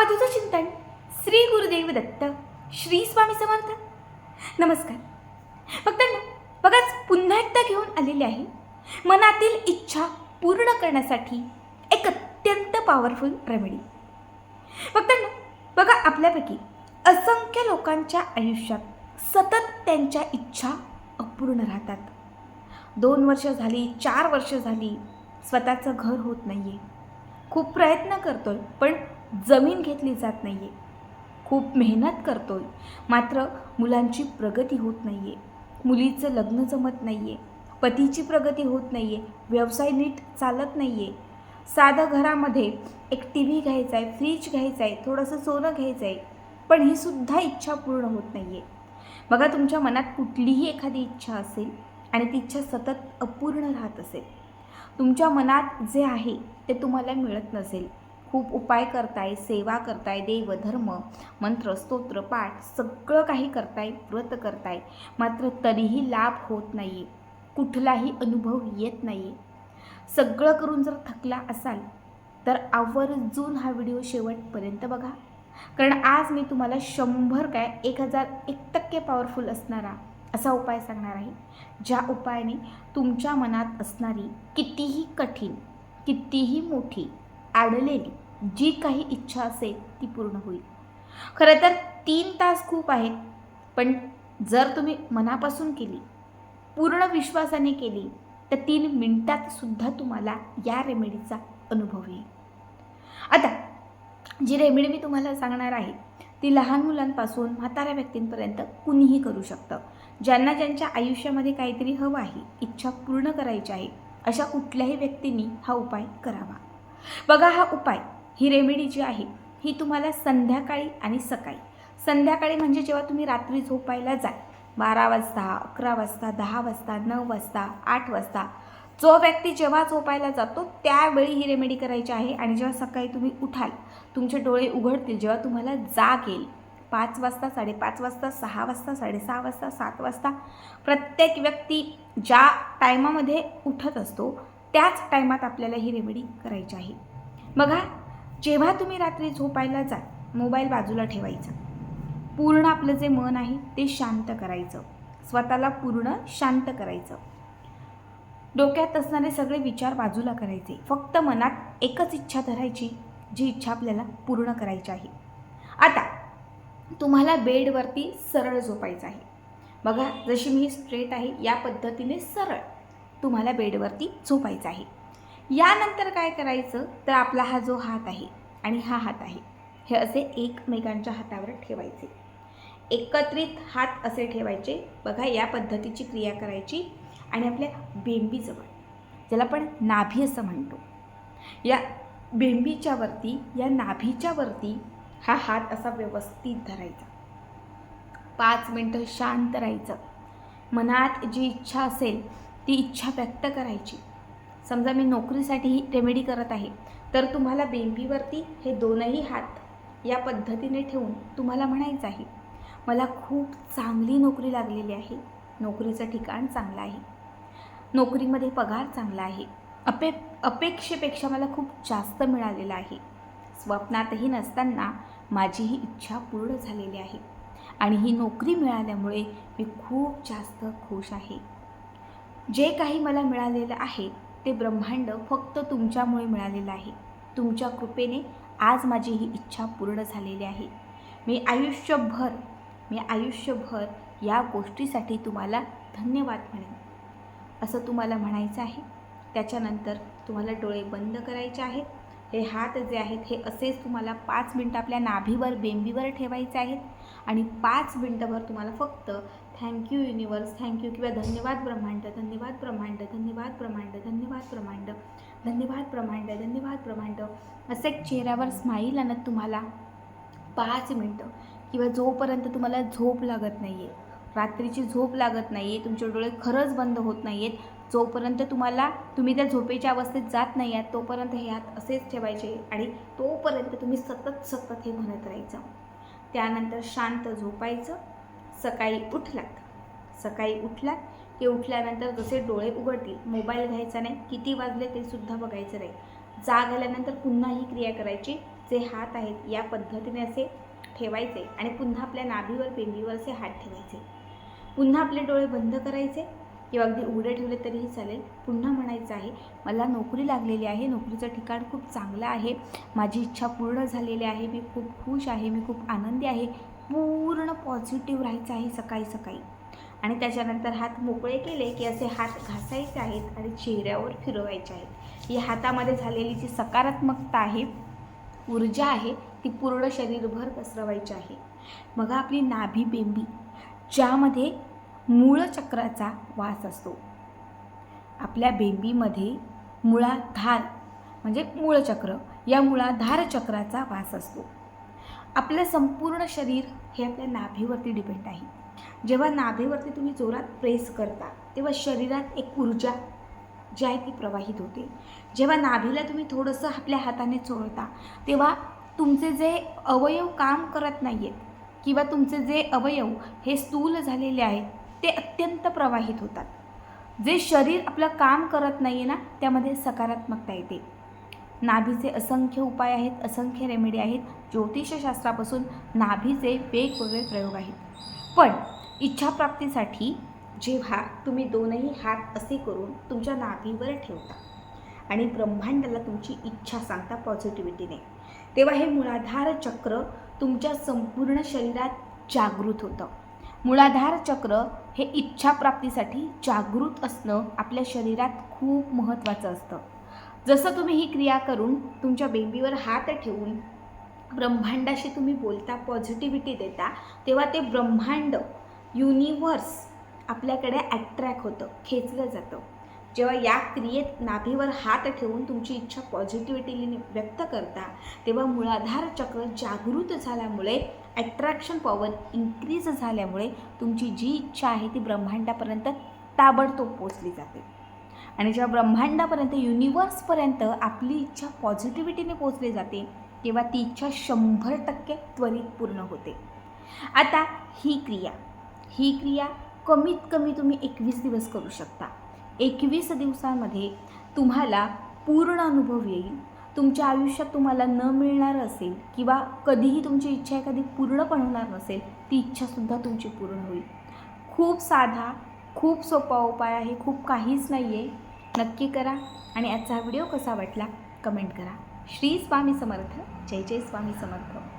अवधूत चिंतन श्री गुरुदेव दत्त श्री स्वामी समर्थ. नमस्कार. फक्त बघाच पुन्हा एकदा घेऊन आलेले आहे मनातील इच्छा पूर्ण करण्यासाठी एक अत्यंत पॉवरफुल रेमेडी फक्त बघा आपल्यापैकी असंख्य लोकांच्या आयुष्यात सतत त्यांच्या इच्छा अपूर्ण राहतात. दोन वर्ष झाली चार वर्ष झाली स्वतःचं घर होत नाही आहे खूप प्रयत्न करतोय पण जमीन घेतली जात नाही आहे खूप मेहनत करतो आहे मात्र मुलांची प्रगती होत नाही आहे मुलीचं लग्न जमत नाही आहे पतीची प्रगती होत नाही आहे व्यवसाय नीट चालत नाही आहे साधं घरामध्ये एक टी व्ही घ्यायचा आहे फ्रीज घ्यायचा आहे थोडंसं सोनं घ्यायचं आहे पण ही सुद्धा इच्छा पूर्ण होत नाही आहे बघा तुमच्या मनात कुठलीही एखादी इच्छा असेल आणि ती इच्छा सतत अपूर्ण राहत असेल. तुमच्या मनात जे आहे ते तुम्हाला मिळत नसेल. खूप उपाय करताय सेवा करताय देव धर्म मंत्र स्तोत्र पाठ सगळं काही करताय व्रत करताय. मात्र तरीही लाभ होत नाही आहे कुठलाही अनुभव येत नाही आहे सगळं करून जर थकला असाल तर आवर्जून हा व्हिडिओ शेवटपर्यंत बघा. कारण आज मी तुम्हाला शंभर काय एक हजार एक टक्के पॉवरफुल असणारा असा उपाय सांगणार आहे. ज्या उपायाने तुमच्या मनात असणारी कितीही कठीण कितीही मोठी आडलेली जी काही इच्छा असेल ती पूर्ण होईल. खरं तर तीन तास खूप आहेत पण जर तुम्ही मनापासून केली पूर्ण विश्वासाने केली तर तीन मिनटात सुद्धा तुम्हाला या रेमेडीचा अनुभव येईल. आता जी रेमेडी मी तुम्हाला सांगणार आहे ती लहान मुलांपासून म्हाताऱ्या व्यक्तींपर्यंत कुणीही करू शकतं. ज्यांना ज्यांच्या आयुष्यामध्ये काहीतरी हवं आहे इच्छा पूर्ण करायची आहे अशा कुठल्याही व्यक्तींनी हा उपाय करावा. बघा हा उपाय. ही रेमेडी जी आहे ही तुम्हाला संध्याकाळी आणि सकाळी. संध्याकाळी म्हणजे जेव्हा तुम्ही रात्री झोपायला जाल बारा वाजता अकरा वाजता दहा वाजता नऊ वाजता आठ वाजता जो व्यक्ती जेव्हा झोपायला जातो त्यावेळी ही रेमेडी करायची आहे आणि जेव्हा सकाळी तुम्ही उठाल तुमचे डोळे उघडतील जेव्हा तुम्हाला जाग येईल पाच वाजता साडेपाच वाजता सहा वाजता साडेसहा वाजता सात वाजता प्रत्येक व्यक्ती ज्या टायमामध्ये उठत असतो त्याच टायमात आपल्याला ही रेमेडी करायची आहे. बघा जेव्हा तुम्ही रात्री झोपायला जाल मोबाईल बाजूला ठेवायचा. पूर्ण आपलं जे मन आहे ते शांत करायचं. स्वतःला पूर्ण शांत करायचं. डोक्यात असणारे सगळे विचार बाजूला करायचे. फक्त मनात एकच इच्छा धरायची जी इच्छा आपल्याला पूर्ण करायची आहे. आता तुम्हाला बेडवरती सरळ झोपायचं आहे. बघा जशी मी स्ट्रेट आहे या पद्धतीने सरळ. तुम्हाला बेडवरती झोपायचं आहे. यानंतर काय करायचं? तर आपला हा जो हात आहे आणि हा हात आहे हे असे एकमेकांच्या हातावर ठेवायचे. एकत्रित हात असे ठेवायचे. बघा या पद्धतीची क्रिया करायची आणि आपल्या बेंबीजवळ ज्याला आपण नाभी असं म्हणतो या बेंबीच्या वरती या नाभीच्या वरती हा हात असा व्यवस्थित धरायचा. पाच मिनटं शांत राहायचं. मनात जी इच्छा असेल ती इच्छा व्यक्त करायची. समजा मी नोकरीसाठी ही रेमेडी करत आहे तर तुम्हाला बेंबीवरती हे दोनही हात या पद्धतीने ठेवून तुम्हाला म्हणायचं आहे मला खूप चांगली नोकरी लागलेली आहे नोकरीचं ठिकाण चांगलं आहे नोकरीमध्ये पगार चांगला आहे अपे अपेक्षेपेक्षा मला खूप जास्त मिळालेलं आहे स्वप्नातही नसताना माझी ही इच्छा पूर्ण झालेली आहे आणि ही नोकरी मिळाल्यामुळे मी खूप जास्त खुश आहे. जे काही मला मिळालेलं आहे ते ब्रह्मांड फक्त तुमच्यामुळे मिळालेलं आहे. तुमच्या कृपेने आज माझी ही इच्छा पूर्ण झालेली आहे. मी आयुष्यभर मी आयुष्यभर या गोष्टीसाठी तुम्हाला धन्यवाद म्हणेन. असं तुम्हाला म्हणायचं आहे त्याच्यानंतर तुम्हाला डोळे बंद करायचे आहेत. हे हात जे आहेत हे असेच तुम्हाला पाच मिनटं आपल्या नाभीवर बेंबीवर ठेवायचे आहेत. आणि पाच मिनटंभर तुम्हाला फक्त थँक्यू युनिवर्स थँक्यू किंवा धन्यवाद ब्रह्मांड धन्यवाद ब्रह्मांड धन्यवाद ब्रह्मांड धन्यवाद ब्रह्मांड धन्यवाद ब्रह्मांड धन्यवाद ब्रह्मांड असं एक चेहऱ्यावर स्माईल आणत तुम्हाला पाच मिनटं. किंवा जोपर्यंत तुम्हाला झोप लागत नाही आहे रात्रीची झोप लागत नाही आहे तुमचे डोळे खरंच बंद होत नाही आहेत जोपर्यंत तुम्हाला तुम्ही त्या झोपेच्या अवस्थेत जात नाही आहात तोपर्यंत हे हात असेच ठेवायचे आणि तोपर्यंत तुम्ही सतत सतत हे म्हणत राहायचं. त्यानंतर शांत झोपायचं. सकाळी उठलात. सकाळी उठलात. की उठल्यानंतर जसे डोळे उघडतील. मोबाईल घ्यायचा नाही. किती वाजले ते सुद्धा बघायचं नाही. जाग आल्यानंतर पुन्हा ही क्रिया करायची. जे हात आहेत या पद्धतीने असे ठेवायचे आणि पुन्हा आपल्या नाभीवर पेंडीवर असे हात ठेवायचे. पुन्हा आपले डोळे बंद करायचे. किंवा अगदी उघडे ठेवले तरीही चालेल. पुन्हा म्हणायचं आहे मला नोकरी लागलेली आहे नोकरीचं ठिकाण खूप चांगलं आहे माझी इच्छा पूर्ण झालेली आहे मी खूप खुश आहे मी खूप आनंदी आहे पूर्ण पॉझिटिव्ह राहायचं आहे सकाळी सकाळी. आणि त्याच्यानंतर हात मोकळे केले की असे हात घासायचे आहेत आणि चेहऱ्यावर फिरवायचे आहेत. ही हातामध्ये झालेली जी सकारात्मकता आहे ऊर्जा आहे ती पूर्ण शरीरभर पसरवायची आहे. मग आपली नाभी बेंबी ज्यामध्ये मूळचक्राचा वास असतो. आपल्या बेंबीमध्ये मुळाधार म्हणजे मूळचक्र या मुळाधार चक्राचा वास असतो. आपलं संपूर्ण शरीर हे आपल्या नाभीवरती डिपेंड आहे. जेव्हा नाभीवरती तुम्ही जोरात प्रेस करता तेव्हा शरीरात एक ऊर्जा जी आहे ती प्रवाहित होते. जेव्हा नाभीला तुम्ही थोडंसं आपल्या हाताने चोळता तेव्हा तुमचे जे अवयव काम करत नाही आहेत किंवा तुमचे जे अवयव हे स्थूल झालेले आहेत ते अत्यंत प्रवाहित होतात. जे शरीर आपलं काम करत नाही आहे ना त्यामध्ये सकारात्मकता येते. नाभीचे असंख्य उपाय आहेत असंख्य रेमेडी आहेत. ज्योतिषशास्त्रापासून नाभीचे वेगवेगळे प्रयोग आहेत. पण इच्छाप्राप्तीसाठी जेव्हा तुम्ही दोनही हात असे करून तुमच्या नाभीवर ठेवता आणि ब्रह्मांडाला तुमची इच्छा सांगता पॉझिटिव्हिटीने तेव्हा हे मुळाधार चक्र तुमच्या संपूर्ण शरीरात जागृत होतं. मुळाधार चक्र हे इच्छाप्राप्तीसाठी जागृत असणं आपल्या शरीरात खूप महत्त्वाचं असतं. जसं तुम्ही ही क्रिया करून तुमच्या बेबीवर हात ठेवून ब्रह्मांडाशी तुम्ही बोलता पॉझिटिव्हिटी देता तेव्हा ते ब्रह्मांड युनिवर्स आपल्याकडे ॲट्रॅक्ट होतं खेचलं जातं. जेव्हा या क्रियेत नाभीवर हात ठेवून तुमची इच्छा पॉझिटिव्हिटीने व्यक्त करता तेव्हा मुळाधार चक्र जागृत झाल्यामुळे ॲट्रॅक्शन पॉवर इन्क्रीज झाल्यामुळे तुमची जी इच्छा आहे ती ब्रह्मांडापर्यंत ताबडतोब पोचली जाते. आणि जेव्हा ब्रह्मांडापर्यंत युनिवर्सपर्यंत आपली इच्छा पॉझिटिव्हिटीने पोचली जाते तेव्हा ती इच्छा शंभर टक्के त्वरित पूर्ण होते. आता ही क्रिया. ही क्रिया कमीत कमी तुम्ही एकवीस दिवस करू शकता. एकवीस दिवसांमध्ये तुम्हाला पूर्ण अनुभव येईल. तुमच्या आयुष्यात तुम्हाला न मिळणार असेल किंवा कधीही तुमची इच्छा एखादी पूर्ण पण होणार नसेल ती इच्छासुद्धा तुमची पूर्ण होईल. खूप साधा खूप सोपा उपाय आहे खूप काहीच नाही आहे नक्की करा आणि आजचा हा व्हिडिओ कसा वाटला कमेंट करा. श्री स्वामी समर्थ. जय जय स्वामी समर्थ.